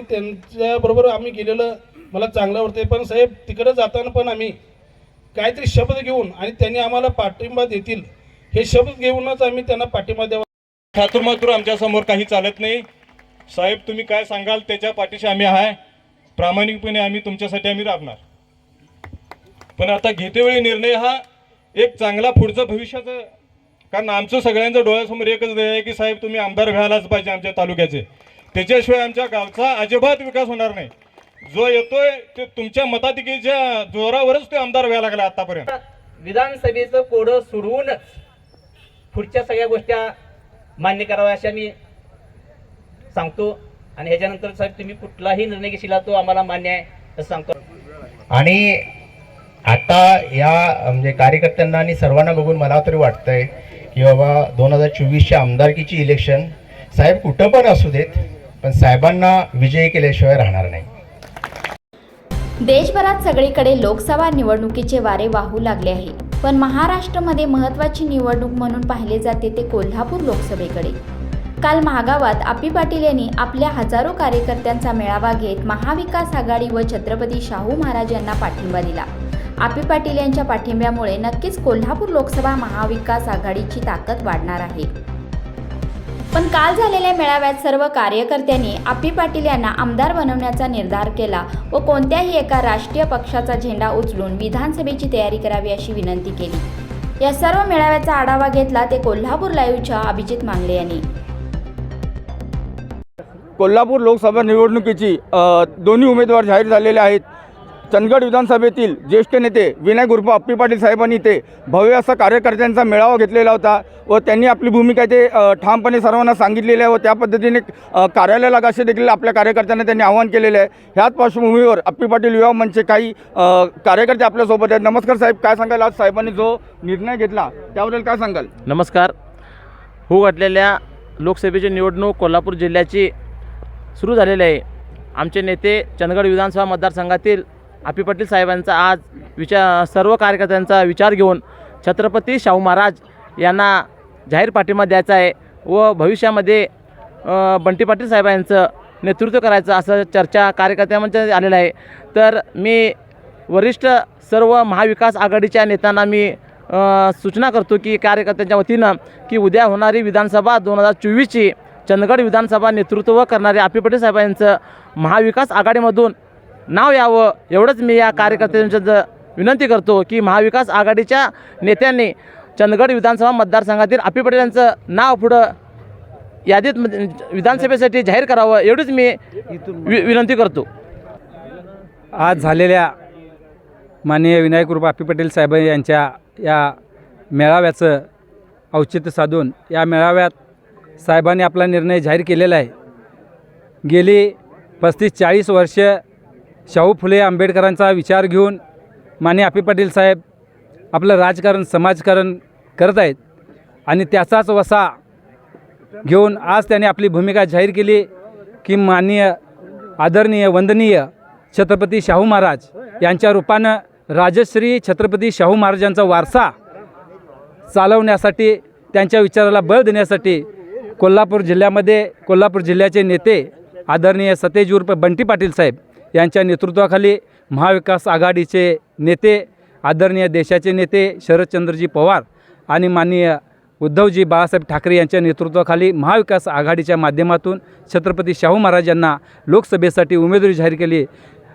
त्यांच्याबरोबर आम्ही गेलेलं मला चांगलं वाटतंय. पण साहेब तिकडे जाताना पण आम्ही काहीतरी शब्द घेऊन आणि त्यांनी आम्हाला पाठिंबा देतील. हे शब्द घेऊनच आम्ही त्यांना पाठिंबा द्यावा. खातूरमातूर आमच्यासमोर काही चालत नाही. साहेब तुम्ही काय सांगाल? त्याच्या पाठीशी आम्ही आहे. प्रामाणिकपणे आम्ही तुमच्यासाठी आम्ही राबणार. पण आता घेतेवेळी निर्णय हा एक चांगला पुढचं भविष्याचं कारण आमचं सगळ्यांचं डोळ्यासमोर एकच ध्येय आहे की साहेब तुम्ही आमदार व्हायलाच पाहिजे आमच्या तालुक्याचे. त्याच्याशिवाय आमच्या गावचा अजिबात विकास होणार नाही. जो येतोय ते तुमच्या मताधिकेच्या जोरावरच ते आमदार व्हायला लागला आतापर्यंत. विधानसभेचं कोडं सोडवूनच पुढच्या सगळ्या गोष्टी मान्य कराव्या अशा मी सांगतो. आणि ह्याच्यानंतर साहेब तुम्ही कुठलाही निर्णय घेशील तो आम्हाला मान्य आहे असं सांगतो. आणि आता या म्हणजे कार्यकर्त्यांना आणि सर्वांना बघून मला तरी वाटतंय की बाबा दोन हजार चोवीसच्या आमदारकीची इलेक्शन साहेब कुठं पण असू देत पण साहेबांना विजयी केल्याशिवाय राहणार नाही. देशभरात सगळीकडे लोकसभा निवडणुकीचे वारे वाहू लागले आहे. पण महाराष्ट्रामध्ये महत्त्वाची निवडणूक म्हणून पाहिले जाते ते कोल्हापूर लोकसभेकडे. काल महागावात आपी पाटील यांनी आपल्या हजारो कार्यकर्त्यांचा मेळावा घेत महाविकास आघाडी व छत्रपती शाहू महाराज यांना पाठिंबा दिला. आपी पाटील यांच्या पाठिंब्यामुळे नक्कीच कोल्हापूर लोकसभा महाविकास आघाडीची ताकद वाढणार आहे. पण काल झालेल्या मेळाव्यात सर्व कार्यकर्त्यांनी आपी पाटील यांना आमदार बनवण्याचा निर्धार केला व कोणत्याही एका राष्ट्रीय पक्षाचा झेंडा उचलून विधानसभेची तयारी करावी अशी विनंती केली. या सर्व मेळाव्याचा आढावा घेतला ते कोल्हापूर लाईव्हच्या अभिजित मांगले यांनी. कोल्हापूर लोकसभा निवडणुकीची दोन्ही उमेदवार जाहीर झालेले आहेत. चंदगड विधानसभेतील ज्येष्ठ नेते विनय उर्फ अप्पी पाटील साहेबांनी ते भव्य असा कार्यकर्त्यांचा मेळावा घेतलेला होता व त्यांनी आपली भूमिका ते ठामपणे सर्वांना सांगितलेली आहे व त्या पद्धतीने अ, कार्यालयाला असे देखील आपल्या कार्यकर्त्यांना त्यांनी आवाहन केलेलं आहे. ह्याच पार्श्वभूमीवर अप्पी पाटील युवा मंचचे काही कार्यकर्ते आपल्यासोबत आहेत. नमस्कार साहेब काय सांगाल आज? साहेबांनी जो निर्णय घेतला त्याबद्दल काय सांगाल? नमस्कार. हो घातलेल्या लोकसभेची निवडणूक कोल्हापूर जिल्ह्याची सुरू झालेली आहे. आमचे नेते चंदगड विधानसभा मतदारसंघातील आपी पाटील साहेबांचा आज विचार सर्व कार्यकर्त्यांचा विचार घेऊन छत्रपती शाहू महाराज यांना जाहीर पाठिंबा द्यायचा आहे व भविष्यामध्ये बंटी पाटील साहेबांचं नेतृत्व करायचं असं चर्चा कार्यकर्त्यांमध्ये आलेलं आहे. तर मी वरिष्ठ सर्व महाविकास आघाडीच्या नेत्यांना मी सूचना करतो की कार्यकर्त्यांच्या वतीनं की उद्या होणारी विधानसभा दोन हजार चोवीसची चंदगड विधानसभा नेतृत्व करणारे आपी पटेल साहेबांचं महाविकास आघाडीमधून नाव यावं. एवढंच मी या कार्यकर्त्यांच्या विनंती करतो की महाविकास आघाडीच्या नेत्यांनी चंदगड विधानसभा मतदारसंघातील आपी पटेल यांचं नाव पुढं यादीत विधानसभेसाठी जाहीर करावं एवढीच मी वि विनंती करतो. आज झालेल्या माननीय विनायक रूप आपी पटेल साहेब यांच्या या मेळाव्याचं औचित्य साधून या मेळाव्यात साहेबांनी आपला निर्णय जाहीर केलेला आहे. गेली पस्तीस चाळीस वर्ष शाहू फुले आंबेडकरांचा विचार घेऊन माननीय आपी पाटील साहेब आपलं राजकारण समाजकारण करत आहेत आणि त्याचाच वसा घेऊन आज त्यांनी आपली भूमिका जाहीर केली की माननीय आदरणीय वंदनीय छत्रपती शाहू महाराज यांच्या रूपानं राजश्री छत्रपती शाहू महाराजांचा वारसा चालवण्यासाठी त्यांच्या विचाराला बळ देण्यासाठी कोल्हापूर जिल्ह्यामध्ये कोल्हापूर जिल्ह्याचे नेते आदरणीय सतेज उर्फ बंटी पाटील साहेब यांच्या नेतृत्वाखाली महाविकास आघाडीचे नेते आदरणीय देशाचे नेते शरदचंद्रजी पवार आणि माननीय उद्धवजी बाळासाहेब ठाकरे यांच्या नेतृत्वाखाली महाविकास आघाडीच्या माध्यमातून छत्रपती शाहू महाराज यांना लोकसभेसाठी उमेदवारी जाहीर केली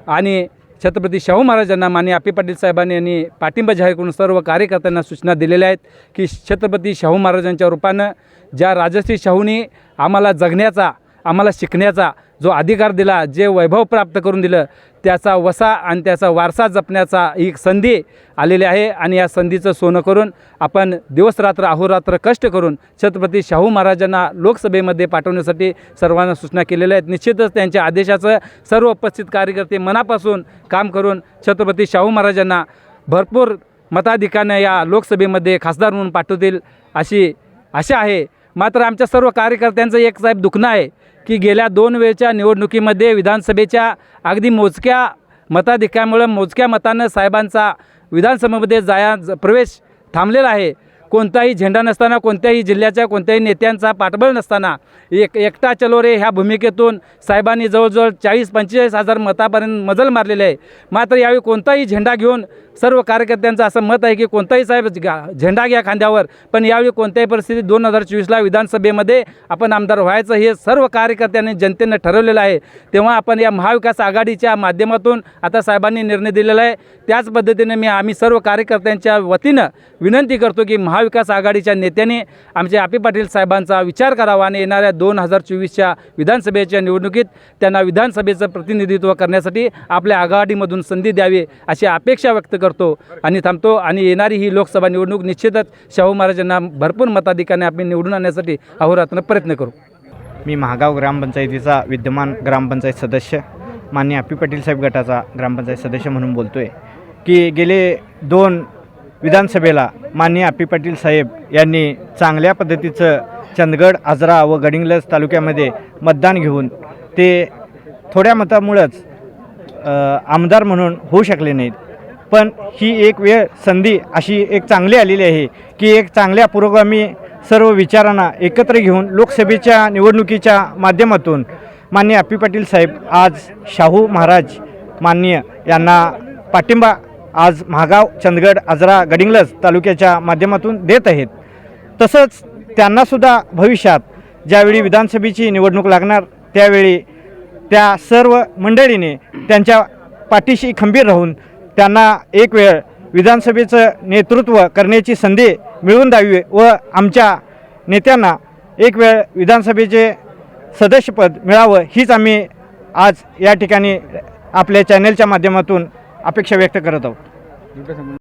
आणि छत्रपती शाहू महाराजांना माननीय आपी पाटील साहेबांनी यांनी पाठिंबा जाहीर करून सर्व कार्यकर्त्यांना सूचना दिलेल्या आहेत की छत्रपती शाहू महाराजांच्या रूपानं ज्या राजश्री शाहूंनी आम्हाला जगण्याचा आम्हाला शिकण्याचा जो अधिकार दिला जे वैभव प्राप्त करून दिलं त्याचा वसा आणि त्याचा वारसा जपण्याचा एक संधी आलेली आहे आणि या संधीचं सोनं करून आपण दिवसरात्र अहोरात्र कष्ट करून छत्रपती शाहू महाराजांना लोकसभेमध्ये पाठवण्यासाठी सर्वांना सूचना केलेल्या आहेत. निश्चितच त्यांच्या आदेशाचं सर्व उपस्थित कार्यकर्ते मनापासून काम करून छत्रपती शाहू महाराजांना भरपूर मताधिकानं या लोकसभेमध्ये खासदार म्हणून पाठवतील अशी आशा आहे. मात्र आमच्या सर्व कार्यकर्त्यांचं एक साहेब दुखणं आहे. की गेल्या दोन वेळच्या निवडणुकीमध्ये विधानसभेच्या अगदी मोजक्या मताधिक्यामुळं मोजक्या मतानं साहेबांचा विधानसभेमध्ये जाया प्रवेश थांबलेला आहे. कोणताही झेंडा नसताना कोणत्याही जिल्ह्याच्या कोणत्याही नेत्यांचा पाठबळ नसताना एक एकटा चलो रे ह्या भूमिकेतून साहेबांनी जवळजवळ चाळीस पंचेचाळीस हजार मतापर्यंत मजल मारलेले आहे. मात्र यावेळी कोणताही झेंडा घेऊन सर्व कार्यकर्त्यांचं असं मत आहे की कोणताही साहेब घ्या झेंडा घ्या खांद्यावर पण यावेळी कोणत्याही परिस्थितीत दोन हजार चोवीसला विधानसभेमध्ये आपण आमदार व्हायचं हे सर्व कार्यकर्त्यांनी जनतेनं ठरवलेलं आहे. तेव्हा आपण या महाविकास आघाडीच्या माध्यमातून आता साहेबांनी निर्णय दिलेला आहे. त्याच पद्धतीने मी आम्ही सर्व कार्यकर्त्यांच्या वतीनं विनंती करतो की महा महाविकास आघाडीच्या नेत्याने आमचे आपी पाटील साहेबांचा विचार करावा आणि येणाऱ्या दोन हजार चोवीसच्या विधानसभेच्या निवडणुकीत त्यांना विधानसभेचं प्रतिनिधित्व करण्यासाठी आपल्या आघाडीमधून संधी द्यावी अशी अपेक्षा व्यक्त करतो. आणि थांबतो आणि येणारी ही लोकसभा निवडणूक निश्चितच शाहू महाराजांना भरपूर मताधिकाने आपण निवडून आणण्यासाठी अहोरात्र प्रयत्न करू. मी महागाव ग्रामपंचायतीचा विद्यमान ग्रामपंचायत सदस्य मान्य आपी पाटील साहेब गटाचा ग्रामपंचायत सदस्य म्हणून बोलतो आहे की गेले दोन विधानसभेला मान्य आप्पी पाटील साहेब यांनी चांगल्या पद्धतीचं चंदगड आजरा व गडिंग्लज तालुक्यामध्ये मतदान घेऊन ते थोड्या मतामुळंच आमदार म्हणून होऊ शकले नाहीत. पण ही एक वेळ संधी अशी एक चांगली आलेली आहे की एक चांगल्या पुरोगामी सर्व विचारांना एकत्र घेऊन लोकसभेच्या निवडणुकीच्या माध्यमातून मान्य आप्पी पाटील साहेब आज शाहू महाराज मान्य यांना पाठिंबा आज महागाव चंदगड आजरा गडिंग्लज तालुक्याच्या माध्यमातून देत आहेत. तसंच त्यांनासुद्धा भविष्यात ज्यावेळी विधानसभेची निवडणूक लागणार त्यावेळी त्या सर्व मंडळीने त्यांच्या पाठीशी खंबीर राहून त्यांना एक वेळ विधानसभेचं नेतृत्व करण्याची संधी मिळवून द्यावी व आमच्या नेत्यांना एक वेळ विधानसभेचे सदस्यपद मिळावं हीच आम्ही आज या ठिकाणी आपल्या चॅनलच्या माध्यमातून अपेक्षा व्यक्त करत आहोत.